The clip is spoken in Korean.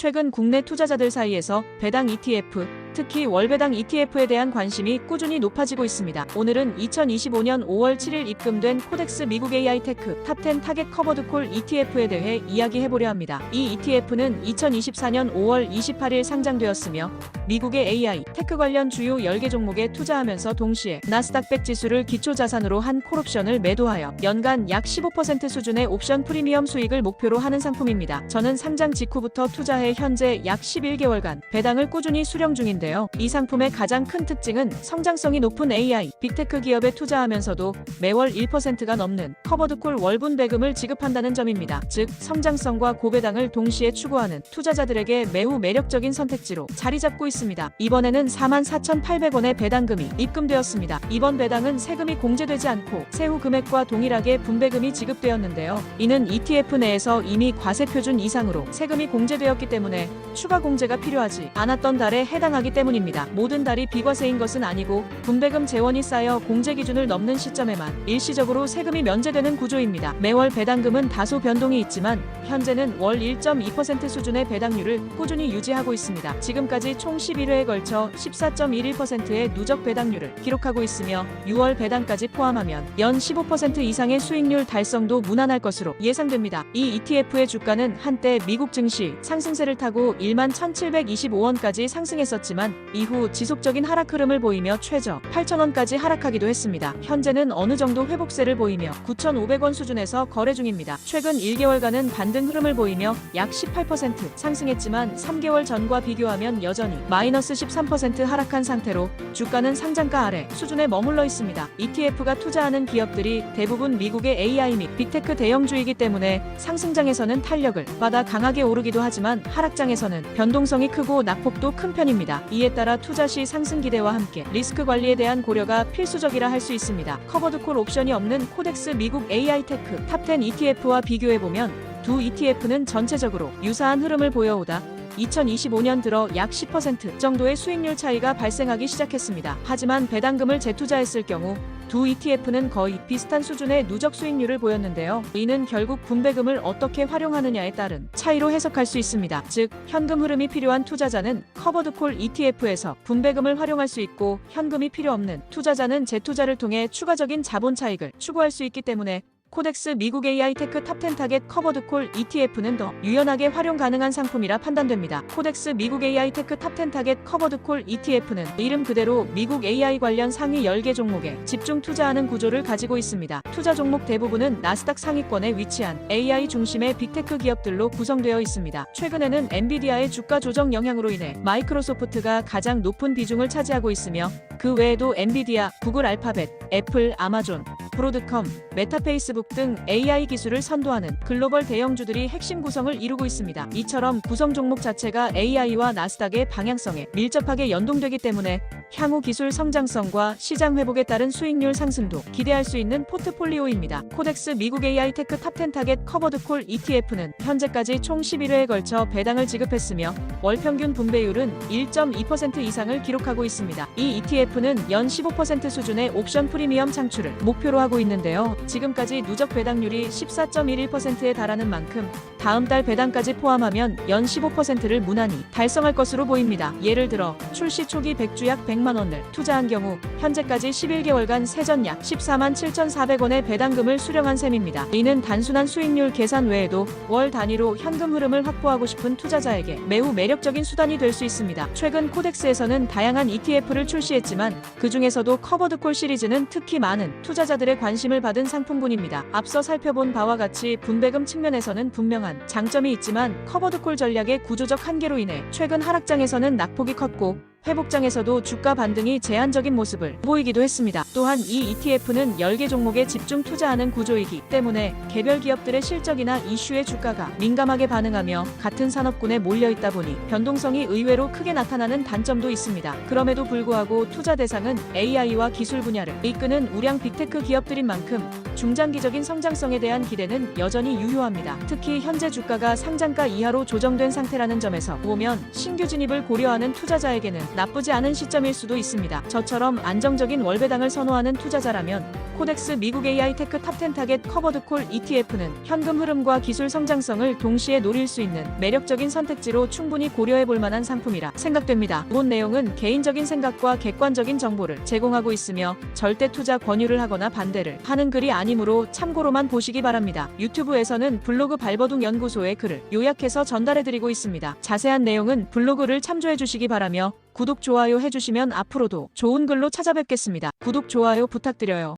최근 국내 투자자들 사이에서 배당 ETF, 특히 월배당 ETF에 대한 관심이 꾸준히 높아지고 있습니다. 오늘은 2025년 5월 7일 입금된 코덱스 미국 AI 테크 탑10 타겟 커버드 콜 ETF에 대해 이야기해보려 합니다. 이 ETF는 2024년 5월 28일 상장되었으며 미국의 AI, 테크 관련 주요 10개 종목에 투자하면서 동시에 나스닥 100 지수를 기초 자산으로 한 콜옵션을 매도하여 연간 약 15% 수준의 옵션 프리미엄 수익을 목표로 하는 상품입니다. 저는 상장 직후부터 투자해 현재 약 11개월간 배당을 꾸준히 수령 중인 데요. 이 상품의 가장 큰 특징은 성장성이 높은 AI, 빅테크 기업에 투자하면서도 매월 1%가 넘는 커버드콜 월분 배금을 지급한다는 점입니다. 즉, 성장성과 고배당을 동시에 추구하는 투자자들에게 매우 매력적인 선택지로 자리 잡고 있습니다. 이번에는 44,800원의 배당금이 입금되었습니다. 이번 배당은 세금이 공제되지 않고 세후 금액과 동일하게 분배금이 지급되었는데요. 이는 ETF 내에서 이미 과세 표준 이상으로 세금이 공제되었기 때문에 추가 공제가 필요하지 않았던 달에 해당하기 때문입니다. 모든 달이 비과세인 것은 아니고 분배금 재원이 쌓여 공제 기준을 넘는 시점에만 일시적으로 세금이 면제되는 구조입니다. 매월 배당금은 다소 변동이 있지만 현재는 월 1.2% 수준의 배당률을 꾸준히 유지하고 있습니다. 지금까지 총 11회에 걸쳐 14.11%의 누적 배당률을 기록하고 있으며 6월 배당까지 포함하면 연 15% 이상의 수익률 달성도 무난할 것으로 예상됩니다. 이 ETF의 주가는 한때 미국 증시 상승세를 타고 1만 1,725원까지 상승했었지만 이후 지속적인 하락 흐름을 보이며 최저 8,000원까지 하락하기도 했습니다. 현재는 어느 정도 회복세를 보이며 9,500원 수준에서 거래 중입니다. 최근 1개월간은 반등 흐름을 보이며 약 18% 상승했지만 3개월 전과 비교하면 여전히 마이너스 13% 하락한 상태로 주가는 상장가 아래 수준에 머물러 있습니다. ETF가 투자하는 기업들이 대부분 미국의 AI 및 빅테크 대형주이기 때문에 상승장에서는 탄력을 받아 강하게 오르기도 하지만 하락장에서는 변동성이 크고 낙폭도 큰 편입니다. 이에 따라 투자 시 상승 기대와 함께 리스크 관리에 대한 고려가 필수적이라 할 수 있습니다. 커버드콜 옵션이 없는 코덱스 미국 AI 테크 탑10 ETF와 비교해보면 두 ETF는 전체적으로 유사한 흐름을 보여오다 2025년 들어 약 10% 정도의 수익률 차이가 발생하기 시작했습니다. 하지만 배당금을 재투자했을 경우 두 ETF는 거의 비슷한 수준의 누적 수익률을 보였는데요. 이는 결국 분배금을 어떻게 활용하느냐에 따른 차이로 해석할 수 있습니다. 즉, 현금 흐름이 필요한 투자자는 커버드콜 ETF에서 분배금을 활용할 수 있고 현금이 필요 없는 투자자는 재투자를 통해 추가적인 자본 차익을 추구할 수 있기 때문에 코덱스 미국 AI 테크 탑10 타겟 커버드 콜 ETF는 더 유연하게 활용 가능한 상품이라 판단됩니다. 코덱스 미국 AI 테크 탑10 타겟 커버드 콜 ETF는 이름 그대로 미국 AI 관련 상위 10개 종목에 집중 투자하는 구조를 가지고 있습니다. 투자 종목 대부분은 나스닥 상위권에 위치한 AI 중심의 빅테크 기업들로 구성되어 있습니다. 최근에는 엔비디아의 주가 조정 영향으로 인해 마이크로소프트가 가장 높은 비중을 차지하고 있으며 그 외에도 엔비디아, 구글 알파벳, 애플, 아마존, 브로드컴, 메타 페이스북 등 AI 기술을 선도하는 글로벌 대형주들이 핵심 구성을 이루고 있습니다. 이처럼 구성 종목 자체가 AI와 나스닥의 방향성에 밀접하게 연동되기 때문에 향후 기술 성장성과 시장 회복에 따른 수익률 상승도 기대할 수 있는 포트폴리오입니다. 코덱스 미국 AI 테크 탑10 타겟 커버드 콜 ETF는 현재까지 총 11회에 걸쳐 배당을 지급했으며 월 평균 분배율은 1.2% 이상을 기록하고 있습니다. 이 ETF는 연 15% 수준의 옵션 프리미엄 창출을 목표로 하고 있는데요. 지금까지 누적 배당률이 14.11%에 달하는 만큼 다음 달 배당까지 포함하면 연 15%를 무난히 달성할 것으로 보입니다. 예를 들어 출시 초기 100주약 100만 원을 투자한 경우 현재까지 11개월간 세전 약 14만 7,400원의 배당금을 수령한 셈입니다. 이는 단순한 수익률 계산 외에도 월 단위로 현금 흐름을 확보하고 싶은 투자자에게 매우 매력적인 수단이 될 수 있습니다. 최근 코덱스에서는 다양한 ETF를 출시했지만 그 중에서도 커버드콜 시리즈는 특히 많은 투자자들의 관심을 받은 상품군입니다. 앞서 살펴본 바와 같이 분배금 측면에서는 분명한 장점이 있지만 커버드콜 전략의 구조적 한계로 인해 최근 하락장에서는 낙폭이 컸고 회복장에서도 주가 반등이 제한적인 모습을 보이기도 했습니다. 또한 이 ETF는 10개 종목에 집중 투자하는 구조이기 때문에 개별 기업들의 실적이나 이슈의 주가가 민감하게 반응하며 같은 산업군에 몰려 있다 보니 변동성이 의외로 크게 나타나는 단점도 있습니다. 그럼에도 불구하고 투자 대상은 AI와 기술 분야를 이끄는 우량 빅테크 기업들인 만큼 중장기적인 성장성에 대한 기대는 여전히 유효합니다. 특히 현재 주가가 상장가 이하로 조정된 상태라는 점에서 보면 신규 진입을 고려하는 투자자에게는 나쁘지 않은 시점일 수도 있습니다. 저처럼 안정적인 월배당을 선호하는 투자자라면 코덱스 미국 AI 테크 탑10 타겟 커버드 콜 ETF는 현금 흐름과 기술 성장성을 동시에 노릴 수 있는 매력적인 선택지로 충분히 고려해 볼 만한 상품이라 생각됩니다. 본 내용은 개인적인 생각과 객관적인 정보를 제공하고 있으며 절대 투자 권유를 하거나 반대를 하는 글이 아니므로 참고로만 보시기 바랍니다. 유튜브에서는 블로그 발버둥 연구소의 글을 요약해서 전달해 드리고 있습니다. 자세한 내용은 블로그를 참조해 주시기 바라며 구독, 좋아요 해주시면 앞으로도 좋은 글로 찾아뵙겠습니다. 구독, 좋아요 부탁드려요.